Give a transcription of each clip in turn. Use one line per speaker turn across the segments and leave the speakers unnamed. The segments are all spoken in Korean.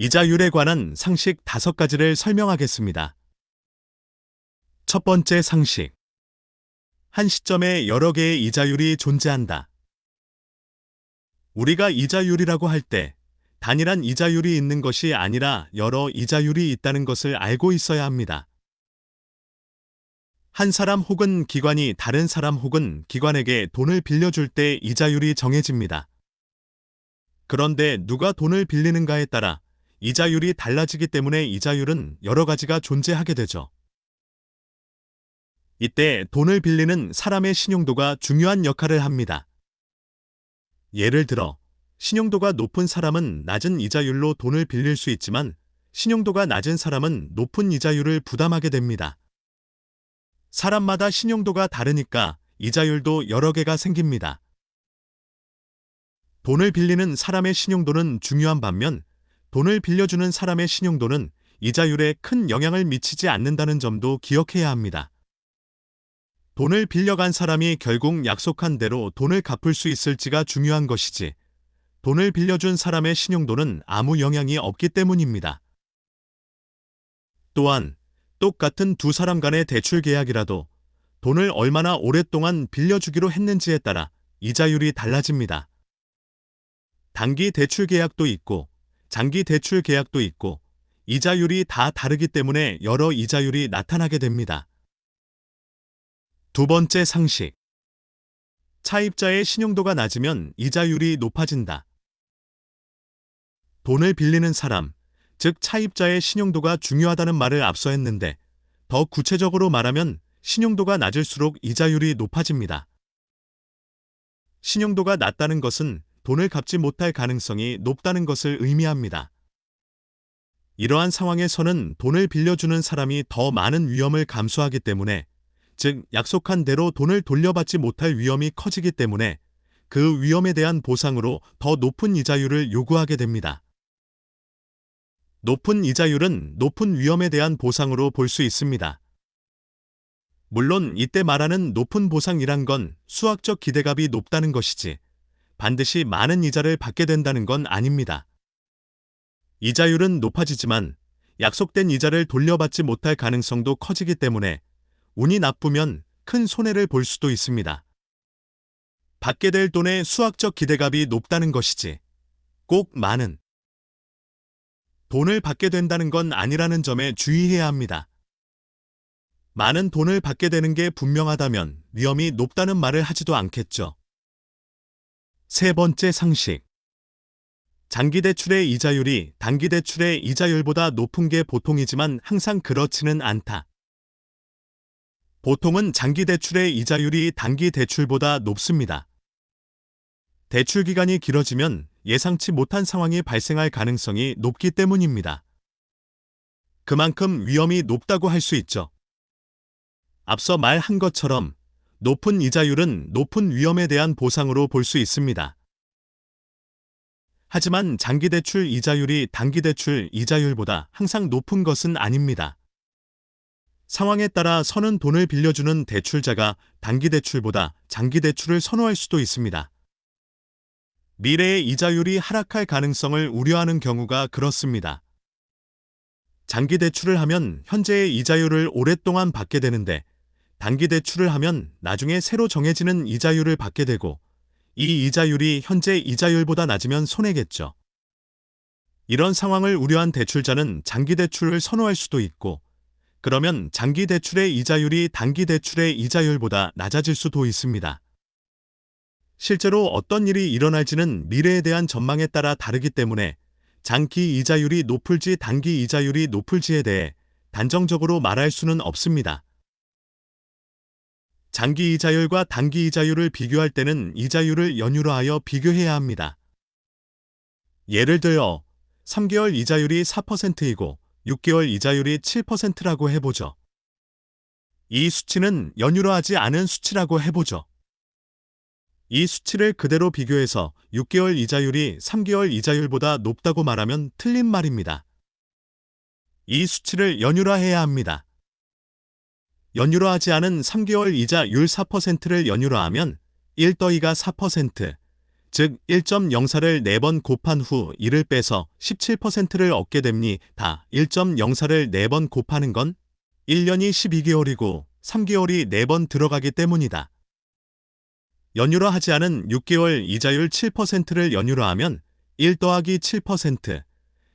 이자율에 관한 상식 다섯 가지를 설명하겠습니다. 첫 번째 상식. 한 시점에 여러 개의 이자율이 존재한다. 우리가 이자율이라고 할 때 단일한 이자율이 있는 것이 아니라 여러 이자율이 있다는 것을 알고 있어야 합니다. 한 사람 혹은 기관이 다른 사람 혹은 기관에게 돈을 빌려줄 때 이자율이 정해집니다. 그런데 누가 돈을 빌리는가에 따라 이자율이 달라지기 때문에 이자율은 여러 가지가 존재하게 되죠. 이때 돈을 빌리는 사람의 신용도가 중요한 역할을 합니다. 예를 들어, 신용도가 높은 사람은 낮은 이자율로 돈을 빌릴 수 있지만 신용도가 낮은 사람은 높은 이자율을 부담하게 됩니다. 사람마다 신용도가 다르니까 이자율도 여러 개가 생깁니다. 돈을 빌리는 사람의 신용도는 중요한 반면 돈을 빌려주는 사람의 신용도는 이자율에 큰 영향을 미치지 않는다는 점도 기억해야 합니다. 돈을 빌려간 사람이 결국 약속한 대로 돈을 갚을 수 있을지가 중요한 것이지, 돈을 빌려준 사람의 신용도는 아무 영향이 없기 때문입니다. 또한, 똑같은 두 사람 간의 대출 계약이라도 돈을 얼마나 오랫동안 빌려주기로 했는지에 따라 이자율이 달라집니다. 단기 대출 계약도 있고, 장기 대출 계약도 있고 이자율이 다 다르기 때문에 여러 이자율이 나타나게 됩니다. 두 번째 상식. 차입자의 신용도가 낮으면 이자율이 높아진다. 돈을 빌리는 사람, 즉 차입자의 신용도가 중요하다는 말을 앞서 했는데 더 구체적으로 말하면 신용도가 낮을수록 이자율이 높아집니다. 신용도가 낮다는 것은 돈을 갚지 못할 가능성이 높다는 것을 의미합니다. 이러한 상황에서는 돈을 빌려주는 사람이 더 많은 위험을 감수하기 때문에, 즉, 약속한 대로 돈을 돌려받지 못할 위험이 커지기 때문에 그 위험에 대한 보상으로 더 높은 이자율을 요구하게 됩니다. 높은 이자율은 높은 위험에 대한 보상으로 볼 수 있습니다. 물론 이때 말하는 높은 보상이란 건 수학적 기대값이 높다는 것이지, 반드시 많은 이자를 받게 된다는 건 아닙니다. 이자율은 높아지지만 약속된 이자를 돌려받지 못할 가능성도 커지기 때문에 운이 나쁘면 큰 손해를 볼 수도 있습니다. 받게 될 돈의 수학적 기대값이 높다는 것이지 꼭 많은 돈을 받게 된다는 건 아니라는 점에 주의해야 합니다. 많은 돈을 받게 되는 게 분명하다면 위험이 높다는 말을 하지도 않겠죠. 세 번째 상식. 장기 대출의 이자율이 단기 대출의 이자율보다 높은 게 보통이지만 항상 그렇지는 않다. 보통은 장기 대출의 이자율이 단기 대출보다 높습니다. 대출 기간이 길어지면 예상치 못한 상황이 발생할 가능성이 높기 때문입니다. 그만큼 위험이 높다고 할 수 있죠. 앞서 말한 것처럼 높은 이자율은 높은 위험에 대한 보상으로 볼 수 있습니다. 하지만 장기 대출 이자율이 단기 대출 이자율보다 항상 높은 것은 아닙니다. 상황에 따라 서는 돈을 빌려주는 대출자가 단기 대출보다 장기 대출을 선호할 수도 있습니다. 미래의 이자율이 하락할 가능성을 우려하는 경우가 그렇습니다. 장기 대출을 하면 현재의 이자율을 오랫동안 받게 되는데 단기 대출을 하면 나중에 새로 정해지는 이자율을 받게 되고 이 이자율이 현재 이자율보다 낮으면 손해겠죠. 이런 상황을 우려한 대출자는 장기 대출을 선호할 수도 있고 그러면 장기 대출의 이자율이 단기 대출의 이자율보다 낮아질 수도 있습니다. 실제로 어떤 일이 일어날지는 미래에 대한 전망에 따라 다르기 때문에 장기 이자율이 높을지 단기 이자율이 높을지에 대해 단정적으로 말할 수는 없습니다. 장기 이자율과 단기 이자율을 비교할 때는 이자율을 연유로 하여 비교해야 합니다. 예를 들어 3개월 이자율이 4%이고 6개월 이자율이 7%라고 해보죠. 이 수치는 연유로 하지 않은 수치라고 해보죠. 이 수치를 그대로 비교해서 6개월 이자율이 3개월 이자율보다 높다고 말하면 틀린 말입니다. 이 수치를 연유화해야 합니다. 연유로 하지 않은 3개월 이자율 4%를 연유로 하면 1 더이가 4%, 즉 1.04를 4번 곱한 후 1을 빼서 17%를 얻게 됩니다. 1.04를 4번 곱하는 건 1년이 12개월이고 3개월이 4번 들어가기 때문이다. 연유로 하지 않은 6개월 이자율 7%를 연유로 하면 1 더하기 7%,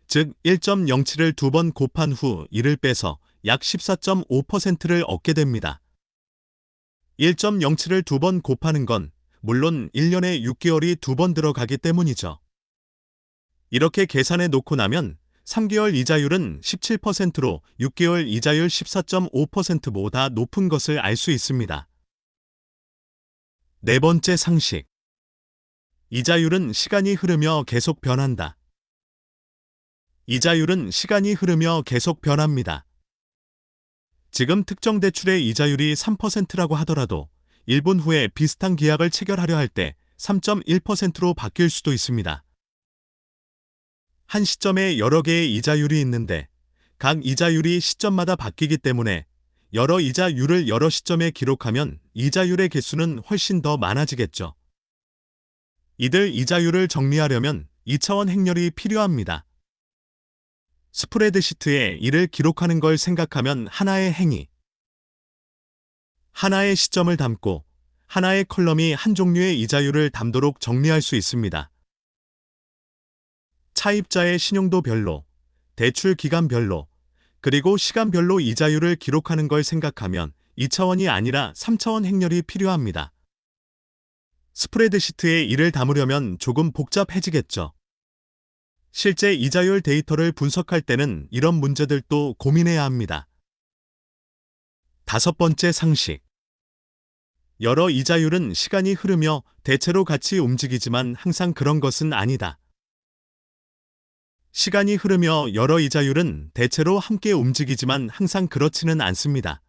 즉 1.07을 두 번 곱한 후 1을 빼서 약 14.5%를 얻게 됩니다. 1.07을 두 번 곱하는 건 물론 1년에 6개월이 두 번 들어가기 때문이죠. 이렇게 계산해 놓고 나면 3개월 이자율은 17%로 6개월 이자율 14.5%보다 높은 것을 알 수 있습니다. 네 번째 상식. 이자율은 시간이 흐르며 계속 변한다. 이자율은 시간이 흐르며 계속 변합니다. 지금 특정 대출의 이자율이 3%라고 하더라도 1분 후에 비슷한 계약을 체결하려 할 때 3.1%로 바뀔 수도 있습니다. 한 시점에 여러 개의 이자율이 있는데 각 이자율이 시점마다 바뀌기 때문에 여러 이자율을 여러 시점에 기록하면 이자율의 개수는 훨씬 더 많아지겠죠. 이들 이자율을 정리하려면 2차원 행렬이 필요합니다. 스프레드 시트에 이를 기록하는 걸 생각하면 하나의 행위, 하나의 시점을 담고 하나의 컬럼이 한 종류의 이자율을 담도록 정리할 수 있습니다. 차입자의 신용도별로, 대출 기간별로, 그리고 시간별로 이자율을 기록하는 걸 생각하면 2차원이 아니라 3차원 행렬이 필요합니다. 스프레드시트에 이를 담으려면 조금 복잡해지겠죠. 실제 이자율 데이터를 분석할 때는 이런 문제들도 고민해야 합니다. 다섯 번째 상식. 여러 이자율은 시간이 흐르며 대체로 같이 움직이지만 항상 그런 것은 아니다. 시간이 흐르며 여러 이자율은 대체로 함께 움직이지만 항상 그렇지는 않습니다.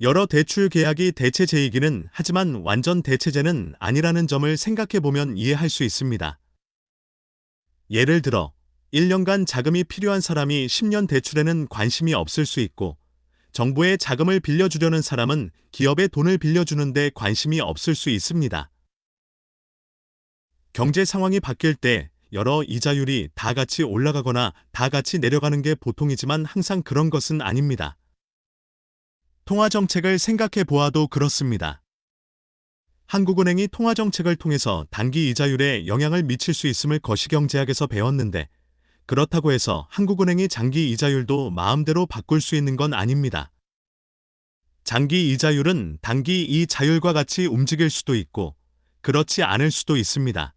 여러 대출 계약이 대체제이기는 하지만 완전 대체제는 아니라는 점을 생각해 보면 이해할 수 있습니다. 예를 들어 1년간 자금이 필요한 사람이 10년 대출에는 관심이 없을 수 있고 정부의 자금을 빌려주려는 사람은 기업에 돈을 빌려주는데 관심이 없을 수 있습니다. 경제 상황이 바뀔 때 여러 이자율이 다 같이 올라가거나 다 같이 내려가는 게 보통이지만 항상 그런 것은 아닙니다. 통화 정책을 생각해 보아도 그렇습니다. 한국은행이 통화정책을 통해서 단기 이자율에 영향을 미칠 수 있음을 거시경제학에서 배웠는데 그렇다고 해서 한국은행이 장기 이자율도 마음대로 바꿀 수 있는 건 아닙니다. 장기 이자율은 단기 이자율과 같이 움직일 수도 있고 그렇지 않을 수도 있습니다.